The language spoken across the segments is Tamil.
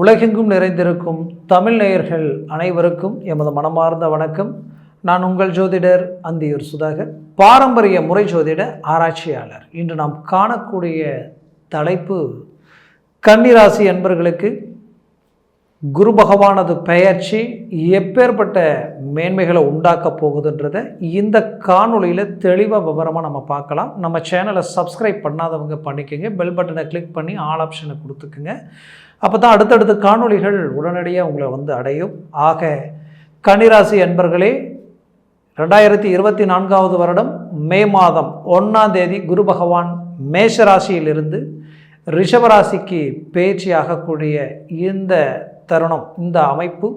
உலகெங்கும் நிறைந்திருக்கும் தமிழ் நேயர்கள் அனைவருக்கும் எமது மனமார்ந்த வணக்கம். நான் உங்கள் ஜோதிடர் அந்தியூர் சுதாகர். பாரம்பரிய முறை ஜோதிட ஆராய்ச்சியாளர். இன்று நாம் காணக்கூடிய தலைப்பு கன்னிராசி என்பர்களுக்கு குரு பகவானது பெயர்ச்சி எப்பேற்பட்ட மேன்மைகளை உண்டாக்க போகுதுன்றதை இந்த காணொளியில் தெளிவாக விவரமாக நம்ம பார்க்கலாம். நம்ம சேனலை சப்ஸ்கிரைப் பண்ணாதவங்க பண்ணிக்கோங்க. பெல் பட்டனை கிளிக் பண்ணி ஆல் ஆப்ஷனை கொடுத்துக்குங்க. அப்போ தான் அடுத்தடுத்த காணொளிகள் உடனடியாக உங்களை வந்து அடையும். ஆக கன்னிராசி அன்பர்களே ரெண்டாயிரத்தி இருபத்தி நான்காவது வருடம் மே மாதம் ஒன்றாம் தேதி குரு பகவான் மேஷராசியிலிருந்து ரிஷபராசிக்கு பேச்சு ஆகக்கூடிய இந்த தருணம் இந்த அமைப்பு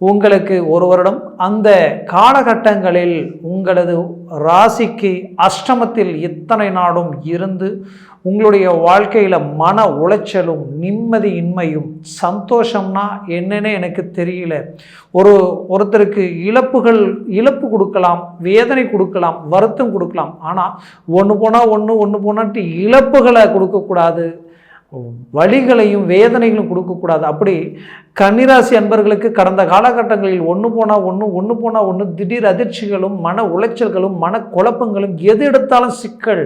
உங்களுக்கு ஒரு வருடம். அந்த காலகட்டங்களில் உங்களது ராசிக்கு அஷ்டமத்தில் இத்தனை நாடும் இருந்து உங்களுடைய வாழ்க்கையில் மன உளைச்சலும் நிம்மதியின்மையும் சந்தோஷம்னா என்னன்னு எனக்கு தெரியல. ஒரு ஒருத்தருக்கு இழப்புகள் இழப்பு கொடுக்கலாம் வேதனை கொடுக்கலாம் வருத்தம் கொடுக்கலாம். ஆனால் ஒன்று போனால் ஒன்று ஒன்று போனான்ட்டு இழப்புகளை கொடுக்கக்கூடாது. வழிகளையும் வேதனைகளும் கொடுக்கக்கூடாது. அப்படி கன்னிராசி அன்பர்களுக்கு கடந்த காலகட்டங்களில் ஒன்று போனால் ஒன்று ஒன்று போனால் ஒன்று திடீர் அதிர்ச்சிகளும் மன உளைச்சல்களும் மன குழப்பங்களும் எது எடுத்தாலும் சிக்கல்.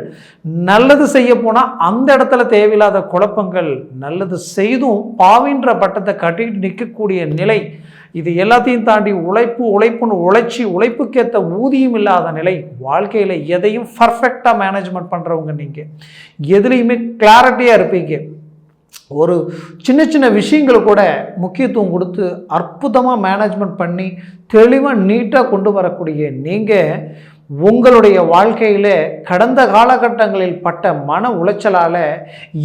நல்லது செய்ய போனால் அந்த இடத்துல தேவையில்லாத குழப்பங்கள் நல்லது செய்தும் பாவின்ற பட்டத்தை கட்டிட்டு நிற்கக்கூடிய நிலை இது எல்லாத்தையும் தாண்டி உழைப்பு உழைப்புன்னு உழைச்சி உழைப்புக்கேற்ற ஊதியம் இல்லாத நிலை வாழ்க்கையில் எதையும் பர்ஃபெக்டாக மேனேஜ்மெண்ட் பண்ணுறவங்க நீங்கள் எதுலேயுமே கிளாரிட்டியாக இருப்பீங்க. ஒரு சின்ன சின்ன விஷயங்களை கூட முக்கியத்துவம் கொடுத்து அற்புதமாக மேனேஜ்மெண்ட் பண்ணி தெளிவாக நீட்டாக கொண்டு வரக்கூடிய நீங்கள் உங்களுடைய வாழ்க்கையில் கடந்த காலகட்டங்களில் பட்ட மன உளைச்சலால்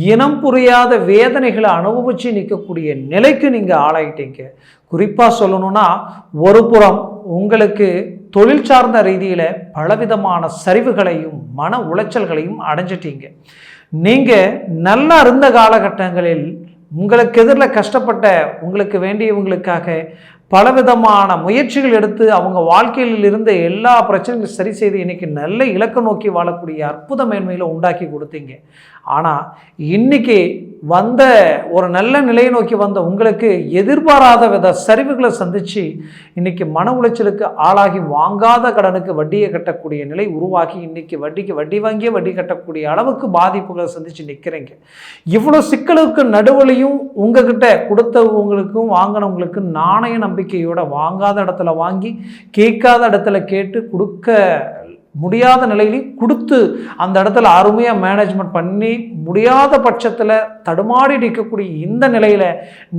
இனம் புரியாத வேதனைகளை அனுபவித்து நிற்கக்கூடிய நிலைக்கு நீங்கள் ஆளாயிட்டீங்க. குறிப்பாக சொல்லணும்னா ஒரு புறம் உங்களுக்கு தொழில் சார்ந்த ரீதியில் பலவிதமான சரிவுகளையும் மன உளைச்சல்களையும் அடைஞ்சிட்டீங்க. நீங்கள் நல்லா இருந்த காலகட்டங்களில் உங்களுக்கு எதிரில் கஷ்டப்பட்ட உங்களுக்கு வேண்டியவங்களுக்காக பலவிதமான முயற்சிகள் எடுத்து அவங்க வாழ்க்கையில் இருந்த எல்லா பிரச்சனைகளும் சரி செய்து இன்னைக்கு நல்ல இலக்கு நோக்கி வாழக்கூடிய அற்புத மேன்மையில் உண்டாக்கி கொடுத்தீங்க. ஆனால் இன்றைக்கி வந்த ஒரு நல்ல நிலையை நோக்கி வந்த உங்களுக்கு எதிர்பாராத வித சரிவுகளை சந்தித்து இன்னைக்கு மன உளைச்சலுக்கு ஆளாகி வாங்காத கடனுக்கு வட்டியை கட்டக்கூடிய நிலை உருவாகி இன்னைக்கு வட்டிக்கு வட்டி வாங்கியே வட்டி கட்டக்கூடிய அளவுக்கு பாதிப்புகளை சந்தித்து நிற்கிறீங்க இவ்வளோ சிக்கலுக்கு நடுவுலையும் உங்ககிட்ட கொடுத்தவங்களுக்கும் வாங்கினவங்களுக்கும் நாணய நம்பிக்கையோடு வாங்காத இடத்துல வாங்கி கேட்காத இடத்துல கேட்டு கொடுக்க முடியாத நிலையிலையும் கொடுத்து அந்த இடத்துல அருமையாக மேனேஜ்மெண்ட் பண்ணி முடியாத பட்சத்தில் தடுமாறி நிற்கக்கூடிய இந்த நிலையில்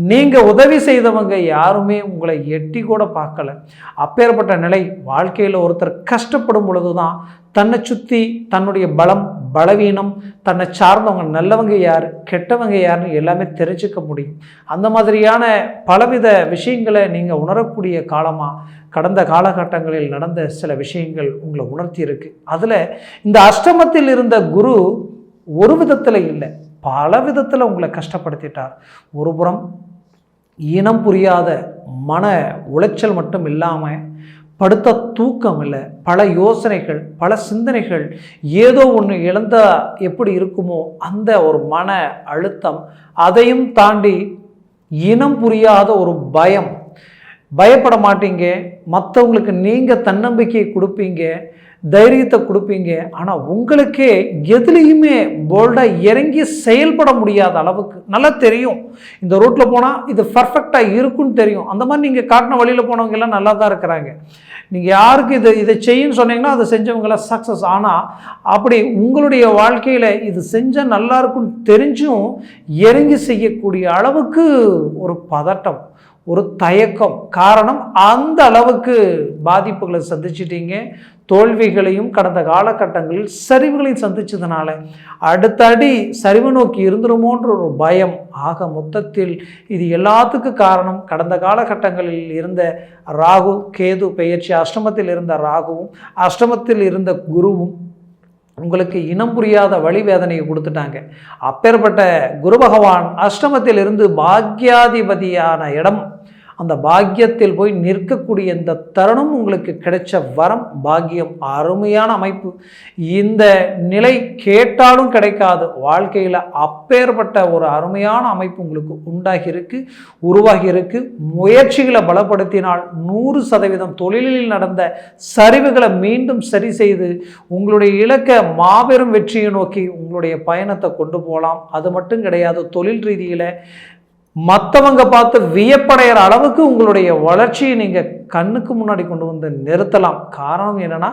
நீங்கள் உதவி செய்தவங்க யாருமே உங்களை எட்டி கூட பார்க்கல. அப்பேற்பட்ட நிலை வாழ்க்கையில் ஒருத்தர் கஷ்டப்படும் பொழுது தான் தன்னை சுற்றி தன்னுடைய பலம் பலவீனம் தன்னை சார்ந்தவங்க நல்லவங்க யார் கெட்டவங்க யாருன்னு எல்லாமே தெரிஞ்சுக்க முடியும். அந்த மாதிரியான பலவித விஷயங்களை நீங்கள் உணரக்கூடிய காலமாக கடந்த காலகட்டங்களில் நடந்த சில விஷயங்கள் உங்களை உணர்த்தி இருக்கு அதில் இந்த அஷ்டமத்தில் இருந்த குரு ஒரு விதத்தில் இல்லை பல விதத்தில் உங்களை கஷ்டப்படுத்திட்டார். ஒரு புறம் இனம் புரியாத மன உளைச்சல் மட்டும் இல்லாமல் படுத்த தூக்கம் இல்லை. பல யோசனைகள் பல சிந்தனைகள் ஏதோ ஒன்று இழந்தா எப்படி இருக்குமோ அந்த ஒரு மன அழுத்தம் அதையும் தாண்டி இனம் புரியாத ஒரு பயம். பயப்பட மாட்டீங்க. மற்றவங்களுக்கு நீங்கள் தன்னம்பிக்கையை கொடுப்பீங்க தைரியத்தை கொடுப்பீங்க ஆனால் உங்களுக்கே எதுலேயுமே போல்டாக இறங்கி செயல்பட முடியாத அளவுக்கு நல்லா தெரியும். இந்த ரூட்டில் போனால் இது பர்ஃபெக்டாக இருக்குன்னு தெரியும். அந்த மாதிரி நீங்கள் காட்டின வழியில் போனவங்க எல்லாம் நல்லா தான் இருக்கிறாங்க. நீங்கள் யாருக்கு இதை இதை செய்யுன்னு சொன்னீங்கன்னா அதை செஞ்சவங்களாம் சக்ஸஸ் ஆனால் அப்படி உங்களுடைய வாழ்க்கையில் இது செஞ்சால் நல்லா இருக்குன்னு தெரிஞ்சும் இறங்கி செய்யக்கூடிய அளவுக்கு ஒரு பதட்டம் ஒரு தயக்கம் காரணம் அந்த அளவுக்கு பாதிப்புகளை சந்திச்சிட்டீங்க. தோல்விகளையும் கடந்த காலகட்டங்களில் சரிவுகளையும் சந்திச்சதுனால அடுத்த அடி சரிவு நோக்கி இருந்துருமோன்ற ஒரு பயம். ஆக மொத்தத்தில் இது எல்லாத்துக்கும் காரணம் கடந்த காலகட்டங்களில் இருந்த ராகு கேது பெயர்ச்சி அஷ்டமத்தில் இருந்த ராகுவும் அஷ்டமத்தில் இருந்த குருவும் உங்களுக்கு இனம் புரியாத வழி வேதனையை கொடுத்துட்டாங்க. அப்பேற்பட்ட குரு பகவான் அஷ்டமத்தில் இருந்து பாக்யாதிபதியான இடம் அந்த பாக்கியத்தில் போய் நிற்கக்கூடிய இந்த தருணம் உங்களுக்கு கிடைச்ச வரம் பாக்கியம் அருமையான அமைப்பு. இந்த நிலை கேட்டாலும் கிடைக்காது. வாழ்க்கையில் அப்பேற்பட்ட ஒரு அருமையான அமைப்பு உங்களுக்கு உண்டாகி இருக்கு உருவாகி இருக்கு முயற்சிகளை பலப்படுத்தினால் நூறு சதவீதம் தொழிலில் நடந்த சரிவுகளை மீண்டும் சரி செய்து உங்களுடைய இலக்க மாபெரும் வெற்றியை நோக்கி உங்களுடைய பயணத்தை கொண்டு போகலாம். அது மட்டும் கிடையாது தொழில் ரீதியில் மற்றவங்க பார்த்து வியப்படைகிற அளவுக்கு உங்களுடைய வளர்ச்சியை நீங்கள் கண்ணுக்கு முன்னாடி கொண்டு வந்து நிறுத்தலாம். காரணம் என்னென்னா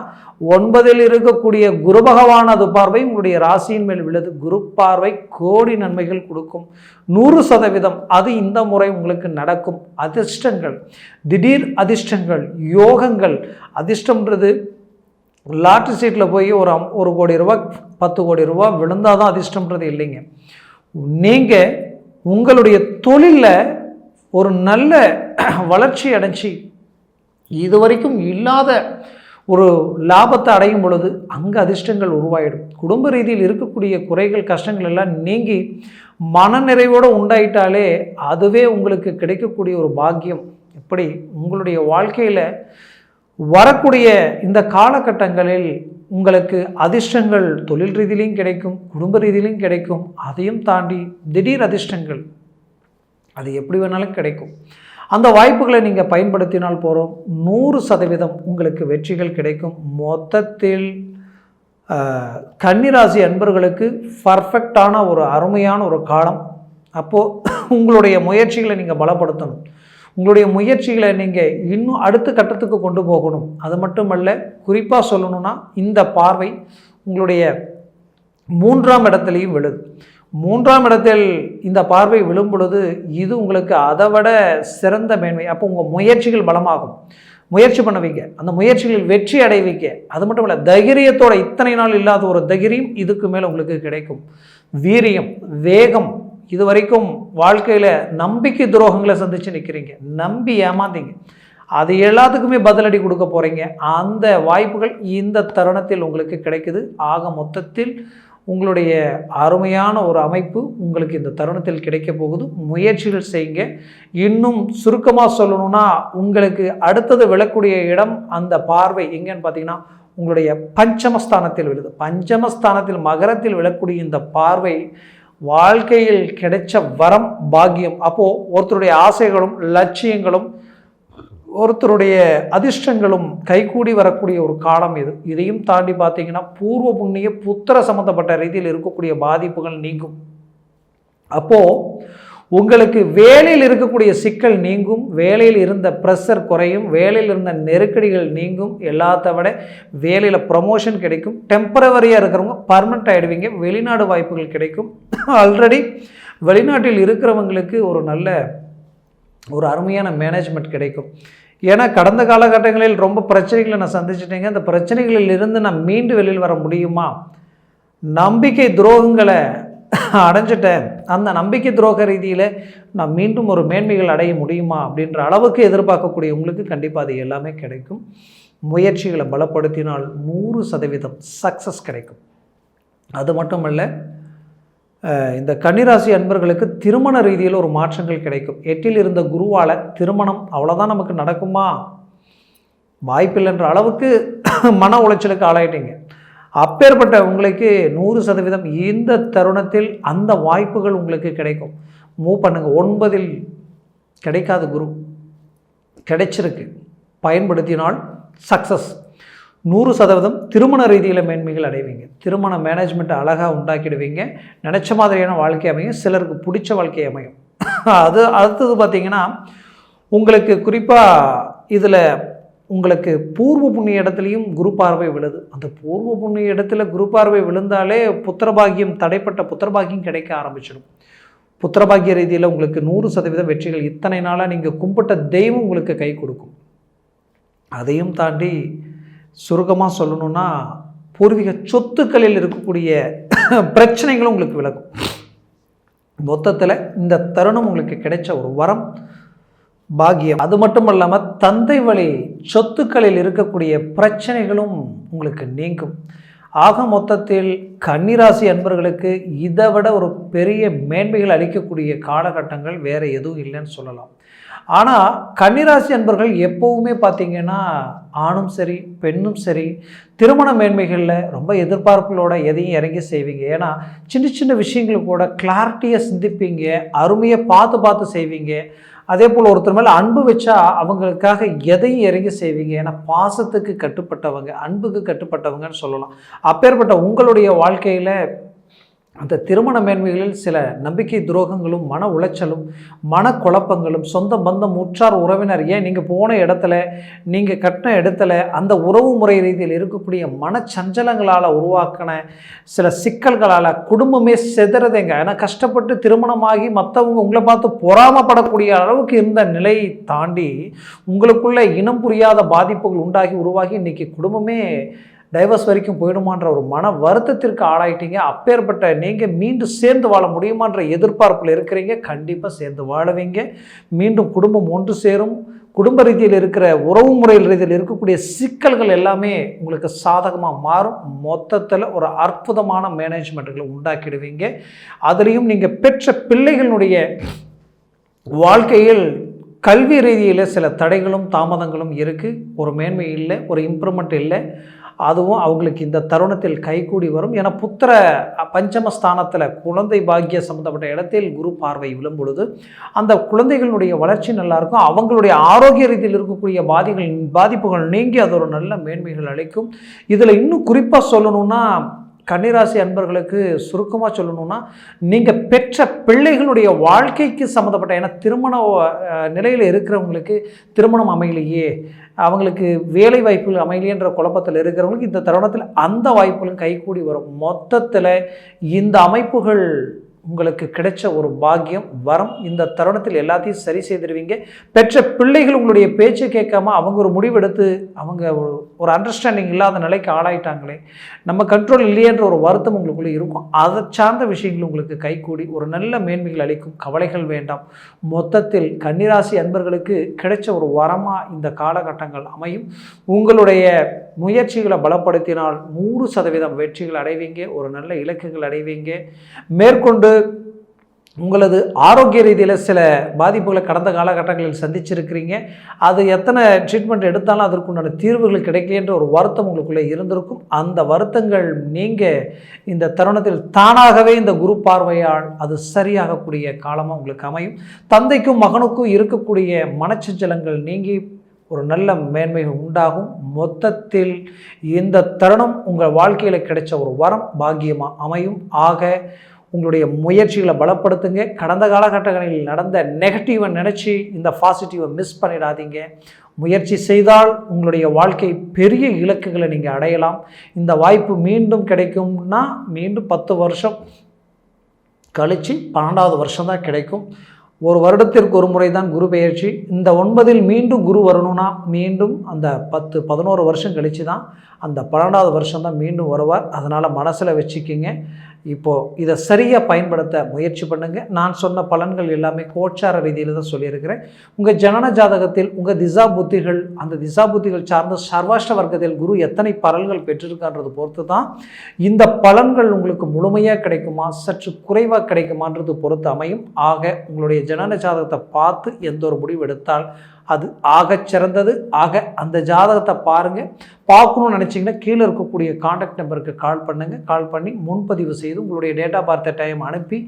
ஒன்பதில் இருக்கக்கூடிய குரு பகவானது பார்வை உங்களுடைய ராசியின் மேல் விழுது. குரு பார்வை கோடி நன்மைகள் கொடுக்கும். நூறு சதவீதம் அது இந்த முறை உங்களுக்கு நடக்கும். அதிர்ஷ்டங்கள் திடீர் அதிர்ஷ்டங்கள் யோகங்கள். அதிர்ஷ்டம்ன்றது லாட்ரி சீட்டில் போய் ஒரு அம் ஒரு கோடி ரூபா பத்து கோடி ரூபா விழுந்தால் தான் அதிர்ஷ்டம்ன்றது இல்லைங்க. நீங்கள் உங்களுடைய தொழிலில் ஒரு நல்ல வளர்ச்சி அடைஞ்சி இது வரைக்கும் இல்லாத ஒரு லாபத்தை அடையும் பொழுது அங்கே அதிர்ஷ்டங்கள் உருவாயிடும். குடும்ப ரீதியில் இருக்கக்கூடிய குறைகள் கஷ்டங்கள் எல்லாம் நீங்கி மனநிறைவோடு உண்டாயிட்டாலே அதுவே உங்களுக்கு கிடைக்கக்கூடிய ஒரு பாக்கியம். இப்படி உங்களுடைய வாழ்க்கையில் வரக்கூடிய இந்த காலகட்டங்களில் உங்களுக்கு அதிர்ஷ்டங்கள் தொழில் ரீதியிலையும் கிடைக்கும் குடும்ப ரீதியிலையும் கிடைக்கும். அதையும் தாண்டி திடீர் அதிர்ஷ்டங்கள் அது எப்படி வேணாலும் கிடைக்கும். அந்த வாய்ப்புகளை நீங்கள் பயன்படுத்தினால் போகிறோம் நூறு சதவீதம் உங்களுக்கு வெற்றிகள் கிடைக்கும். மொத்தத்தில் கன்னிராசி அன்பர்களுக்கு பர்ஃபெக்டான ஒரு அருமையான ஒரு காலம். அப்போது உங்களுடைய முயற்சிகளை நீங்கள் பலப்படுத்தணும். உங்களுடைய முயற்சிகளை நீங்கள் இன்னும் அடுத்த கட்டத்துக்கு கொண்டு போகணும். அது மட்டுமல்ல குறிப்பாக சொல்லணும்னா இந்த பார்வை உங்களுடைய மூன்றாம் இடத்துலையும் விழுது. மூன்றாம் இடத்தில் இந்த பார்வை விழும் பொழுது இது உங்களுக்கு அதை விட சிறந்த மேன்மை. அப்போ உங்கள் முயற்சிகள் பலமாகும். முயற்சி பண்ணுவீங்க. அந்த முயற்சிகளில் வெற்றி அடைவீங்க. அது மட்டும் இல்லை தைரியத்தோட இத்தனை நாள் இல்லாத ஒரு தைரியம் இதுக்கு மேலே உங்களுக்கு கிடைக்கும். வீரியம் வேகம் இது வரைக்கும் வாழ்க்கையில் நம்பிக்கை துரோகங்களை சந்தித்து நிற்கிறீங்க நம்பி ஏமாந்தீங்க. அது எல்லாத்துக்குமே பதிலடி கொடுக்க போகிறீங்க அந்த வாய்ப்புகள் இந்த தருணத்தில் உங்களுக்கு கிடைக்குது. ஆக மொத்தத்தில் உங்களுடைய அருமையான ஒரு அமைப்பு உங்களுக்கு இந்த தருணத்தில் கிடைக்க போகுது. முயற்சிகள் செய்யுங்க. இன்னும் சுருக்கமாக சொல்லணும்னா உங்களுக்கு அடுத்தது விழக்கூடிய இடம் அந்த பார்வை எங்கன்னு பார்த்தீங்கன்னா உங்களுடைய பஞ்சமஸ்தானத்தில் விழுது. பஞ்சமஸ்தானத்தில் மகரத்தில் விழக்கூடிய இந்த பார்வை வாழ்க்கையில் கிடைச்ச வரம் பாக்கியம். அப்போது ஒருத்தருடைய ஆசைகளும் லட்சியங்களும் ஒருத்தருடைய அதிர்ஷ்டங்களும் கைகூடி வரக்கூடிய ஒரு காலம் இது. இதையும் தாண்டி பார்த்தீங்கன்னா பூர்வ புண்ணிய புத்திர சம்மந்தப்பட்ட ரீதியில் இருக்கக்கூடிய பாதிப்புகள் நீங்கும். அப்போது உங்களுக்கு வேலையில் இருக்கக்கூடிய சிக்கல் நீங்கும் வேலையில் இருந்த ப்ரெஷர் குறையும் வேலையில் இருந்த நெருக்கடிகள் நீங்கும். எல்லாத்த விட வேலையில் ப்ரமோஷன் கிடைக்கும். டெம்பரவரியாக இருக்கிறவங்க பர்மனெண்ட் ஆகிடுவீங்க வெளிநாடு வாய்ப்புகள் கிடைக்கும். ஆல்ரெடி வெளிநாட்டில் இருக்கிறவங்களுக்கு ஒரு நல்ல ஒரு அருமையான மேனேஜ்மெண்ட் கிடைக்கும். ஏன்னா கடந்த காலகட்டங்களில் ரொம்ப பிரச்சனைகளை நான் சந்திச்சிட்டேங்க. அந்த பிரச்சனைகளில் இருந்து நான் மீண்டு வெளியில் வர முடியுமா? நம்பிக்கை துரோகங்களை அடைஞ்சிட்டேன். அந்த நம்பிக்கை துரோக ரீதியில் நான் மீண்டும் ஒரு மேன்மைகள் அடைய முடியுமா? அப்படின்ற அளவுக்கு எதிர்பார்க்கக்கூடிய உங்களுக்கு கண்டிப்பாக அது எல்லாமே கிடைக்கும். முயற்சிகளை பலப்படுத்தினால் நூறு சதவீதம் சக்ஸஸ் கிடைக்கும். அது மட்டுமல்ல இந்த கன்னிராசி அன்பர்களுக்கு திருமண ரீதியில் ஒரு மாற்றங்கள் கிடைக்கும். எட்டில் இருந்த குருவால் திருமணம் அவ்வளோதான் நமக்கு நடக்குமா? வாய்ப்பில்லைன்ற அளவுக்கு மன உளைச்சலுக்கு ஆளாயிட்டீங்க. அப்பேற்பட்ட உங்களுக்கு நூறு சதவீதம் இந்த தருணத்தில் அந்த வாய்ப்புகள் உங்களுக்கு கிடைக்கும். மூவ் பண்ணுங்கள் ஒன்பதில் கிடைக்காத குரு கிடைச்சிருக்கு. பயன்படுத்தினால் சக்ஸஸ் நூறு சதவீதம் திருமண ரீதியில் மேன்மைகள் அடைவீங்க. திருமண மேனேஜ்மெண்ட்டை அழகாக உண்டாக்கிடுவீங்க. நினச்ச மாதிரியான வாழ்க்கை அமையும். சிலருக்கு பிடிச்ச வாழ்க்கை அமையும். அது அடுத்தது பார்த்திங்கன்னா உங்களுக்கு குறிப்பாக இதில் உங்களுக்கு பூர்வ புண்ணிய இடத்துலையும் குரு பார்வை விழுது. அந்த பூர்வ புண்ணிய இடத்துல குரு பார்வை விழுந்தாலே புத்திரபாகியம் தடைப்பட்ட புத்திரபாகியம் கிடைக்க ஆரம்பிச்சிடும். புத்திரபாகிய ரீதியில் உங்களுக்கு நூறு சதவீதம் வெற்றிகள் இத்தனை நாளாக நீங்கள் கும்பிட்ட தெய்வம் உங்களுக்கு கை கொடுக்கும். அதையும் தாண்டி சுருக்கமாக சொல்லணும்னா பூர்வீக சொத்துக்களில் இருக்கக்கூடிய பிரச்சனைகளும் உங்களுக்கு விலகும். மொத்தத்தில் இந்த தருணம் உங்களுக்கு கிடைச்ச ஒரு வரம் பாகியம் அது மட்டும் இல்லாமல் தந்தை வழி சொத்துக்களில் இருக்கக்கூடிய பிரச்சனைகளும் உங்களுக்கு நீங்கும். ஆக மொத்தத்தில் கன்னிராசி அன்பர்களுக்கு இதை விட ஒரு பெரிய மேன்மைகள் அளிக்கக்கூடிய காலகட்டங்கள் வேறு எதுவும் இல்லைன்னு சொல்லலாம். ஆனால் கன்னிராசி அன்பர்கள் எப்போவுமே பார்த்தீங்கன்னா ஆணும் சரி பெண்ணும் சரி திருமண மேன்மைகளில் ரொம்ப எதிர்பார்ப்புகளோட எதையும் இறங்கி செய்வீங்க. ஏன்னா சின்ன சின்ன விஷயங்களுக்கு கூட கிளாரிட்டியாக சிந்திப்பீங்க அருமையை பார்த்து பார்த்து செய்வீங்க. அதே போல் ஒருத்தர் மேலே அன்பு வச்சா அவங்களுக்காக எதையும் இறங்கி செய்வீங்க. ஏன்னா பாசத்துக்கு கட்டுப்பட்டவங்க அன்புக்கு கட்டுப்பட்டவங்கன்னு சொல்லலாம். அப்பேற்பட்ட உங்களுடைய வாழ்க்கையில் அந்த திருமண மேன்மைகளில் சில நம்பிக்கை துரோகங்களும் மன உளைச்சலும் மனக்குழப்பங்களும் சொந்த பந்தம் உற்றார் உறவினர் ஏன் நீங்கள் போன இடத்துல நீங்கள் கட்டின இடத்துல அந்த உறவு முறை ரீதியில் இருக்கக்கூடிய மனச்சஞ்சலங்களால் உருவாக்கின சில சிக்கல்களால் குடும்பமே செதுறதுங்க. ஏன்னா கஷ்டப்பட்டு திருமணமாகி மற்றவங்க உங்களை பார்த்து பொறாமப்படக்கூடிய அளவுக்கு இருந்த நிலையை தாண்டி உங்களுக்குள்ள இனம் புரியாத பாதிப்புகள் உண்டாகி உருவாகி இன்றைக்கி குடும்பமே டைவர்ஸ் வரைக்கும் போயிடுமான்ற ஒரு மன வருத்தத்திற்கு ஆளாயிட்டீங்க. அப்பேற்பட்ட நீங்கள் மீண்டும் சேர்ந்து வாழ முடியுமான்ற எதிர்பார்ப்பில் இருக்கிறீங்க. கண்டிப்பாக சேர்ந்து வாழவீங்க. மீண்டும் குடும்பம் ஒன்று சேரும். குடும்ப ரீதியில் இருக்கிற உறவு முறையில் ரீதியில் இருக்கக்கூடிய சிக்கல்கள் எல்லாமே உங்களுக்கு சாதகமாக மாறும். மொத்தத்தில் ஒரு அற்புதமான மேனேஜ்மெண்ட்டுகளை உண்டாக்கிடுவீங்க. அதுலேயும் நீங்கள் பெற்ற பிள்ளைகளுடைய வாழ்க்கையில் கல்வி ரீதியில் சில தடைகளும் தாமதங்களும் இருக்குது ஒரு மேன்மை இல்லை ஒரு இம்ப்ரூவ்மெண்ட் இல்லை. அதுவும் அவங்களுக்கு இந்த தருணத்தில் கைகூடி வரும். ஏன்னா புத்திர பஞ்சமஸ்தானத்தில் குழந்தை பாக்கிய சம்மந்தப்பட்ட இடத்தில் குரு பார்வை விழும் பொழுது அந்த குழந்தைகளுடைய வளர்ச்சி நல்லாயிருக்கும். அவங்களுடைய ஆரோக்கிய ரீதியில் இருக்கக்கூடிய பாதிகள் பாதிப்புகள் நீங்கி அது ஒரு நல்ல மேன்மைகள் அளிக்கும். இதில் இன்னும் குறிப்பாக சொல்லணும்னா கன்னிராசி அன்பர்களுக்கு சுருக்கமாக சொல்லணும்னா நீங்கள் பெற்ற பிள்ளைகளுடைய வாழ்க்கைக்கு சம்மந்தப்பட்ட ஏன்னா திருமண நிலையில் இருக்கிறவங்களுக்கு திருமணம் அமையலையே அவங்களுக்கு வேலை வாய்ப்புகள் அமையலையன்ற குழப்பத்தில் இருக்கிறவங்களுக்கு இந்த தருணத்தில் அந்த வாய்ப்புகளும் கைகூடி வரும். மொத்தத்தில் இந்த அமைப்புகள் உங்களுக்கு கிடைச்ச ஒரு பாக்கியம் வரம் இந்த தருணத்தில் எல்லாத்தையும் சரி செய்திருவீங்க. பெற்ற பிள்ளைகள் உங்களுடைய பேச்சை கேட்காம அவங்க ஒரு முடிவெடுத்து அவங்க ஒரு அண்டர்ஸ்டாண்டிங் இல்லாத நிலைக்கு ஆளாயிட்டாங்களே நம்ம கண்ட்ரோல் இல்லையன்ற ஒரு வருத்தம் உங்களுக்குள்ளே இருக்கும். அதை சார்ந்த விஷயங்கள் உங்களுக்கு கைகூடி ஒரு நல்ல மேன்மைகள் அளிக்கும். கவலைகள் வேண்டாம். மொத்தத்தில் கன்னிராசி அன்பர்களுக்கு கிடைச்ச ஒரு வரமாக இந்த காலகட்டங்கள் அமையும். உங்களுடைய முயற்சிகளை பலப்படுத்தினால் நூறு சதவீதம் வெற்றிகள் அடைவீங்க ஒரு நல்ல இலக்குகள் அடைவீங்க. மேற்கொண்டு உங்களது ஆரோக்கிய ரீதியில் சில பாதிப்புகளை கடந்த காலகட்டங்களில் சந்திச்சிருக்கிறீங்க. அது எத்தனை ட்ரீட்மெண்ட் எடுத்தாலும் அதற்குண்டான தீர்வுகள் கிடைக்கலன்ற ஒரு வருத்தம் உங்களுக்குள்ளே இருந்திருக்கும். அந்த வருத்தங்கள் நீங்கள் இந்த தருணத்தில் தானாகவே இந்த குரு பார்வையால் அது சரியாகக்கூடிய காலமாக உங்களுக்கு அமையும். தந்தைக்கும் மகனுக்கும் இருக்கக்கூடிய மனச்சஞ்சலங்கள் நீங்கி ஒரு நல்ல மேன்மை உண்டாகும். மொத்தத்தில் இந்த தருணம் உங்கள் வாழ்க்கையில் கிடைச்ச ஒரு வரம் பாக்கியமாக அமையும். ஆக உங்களுடைய முயற்சிகளை பலப்படுத்துங்க. கடந்த காலகட்டங்களில் நடந்த நெகட்டிவை நினச்சி இந்த பாசிட்டிவை மிஸ் பண்ணிடாதீங்க. முயற்சி செய்தால் உங்களுடைய வாழ்க்கை பெரிய இலக்குகளை நீங்கள் அடையலாம். இந்த வாய்ப்பு மீண்டும் கிடைக்கும்னா மீண்டும் பத்து வருஷம் கழித்து பன்னெண்டாவது வருஷம் தான் கிடைக்கும். ஒரு வருடத்திற்கு ஒரு முறை தான் குரு பெயர்ச்சி. இந்த ஒன்பதில் மீண்டும் குரு வரணும்னா மீண்டும் அந்த பத்து பதினோரு வருஷம் கழித்து தான் அந்த பன்னெண்டாவது வருஷம் தான் மீண்டும் வருவார். அதனால் மனசில் வச்சுக்கிங்க. இப்போது இதை சரியாக பயன்படுத்த முயற்சி பண்ணுங்கள் நான் சொன்ன பலன்கள் எல்லாமே கோச்சார ரீதியில் தான் சொல்லியிருக்கிறேன். உங்கள் ஜனன ஜாதகத்தில் உங்கள் திசா புத்திகள் அந்த திசா புத்திகள் சார்ந்த சர்வாஷ்ட வர்க்கத்தில் குரு எத்தனை பலன்கள் பெற்றிருக்கான்றது பொறுத்து தான் இந்த பலன்கள் உங்களுக்கு முழுமையாக கிடைக்குமா சற்று குறைவாக கிடைக்குமான்றது பொறுத்து அமையும். ஆக உங்களுடைய ஜனன ஜாதகத்தை பார்த்து எந்த ஒரு முடிவு எடுத்தால் அது ஆக சிறந்தது. ஆக அந்த ஜாதகத்தை பாருங்கள் பார்க்கணும்னு நினச்சிங்கன்னா கீழே இருக்கக்கூடிய காண்டாக்ட் நம்பருக்கு கால் பண்ணுங்கள் கால் பண்ணி முன்பதிவு செய்து உங்களுடைய டேட்டா பார்த்த டைம் அனுப்பி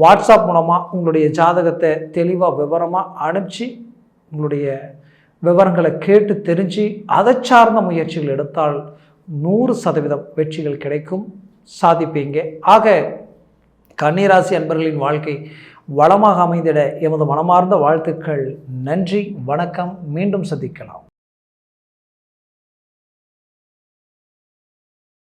வாட்ஸ்அப் மூலமாக உங்களுடைய ஜாதகத்தை தெளிவாக விவரமாக அனுப்பிச்சு உங்களுடைய விவரங்களை கேட்டு தெரிஞ்சு அதை சார்ந்த முயற்சிகள் எடுத்தால் நூறு சதவீதம் வெற்றிகள் கிடைக்கும். சாதிப்பீங்க. ஆக கன்னிராசி அன்பர்களின் வாழ்க்கை வளமாக அமைந்திட எமது மனமார்ந்த வாழ்த்துக்கள். நன்றி வணக்கம். மீண்டும் சந்திக்கலாம்.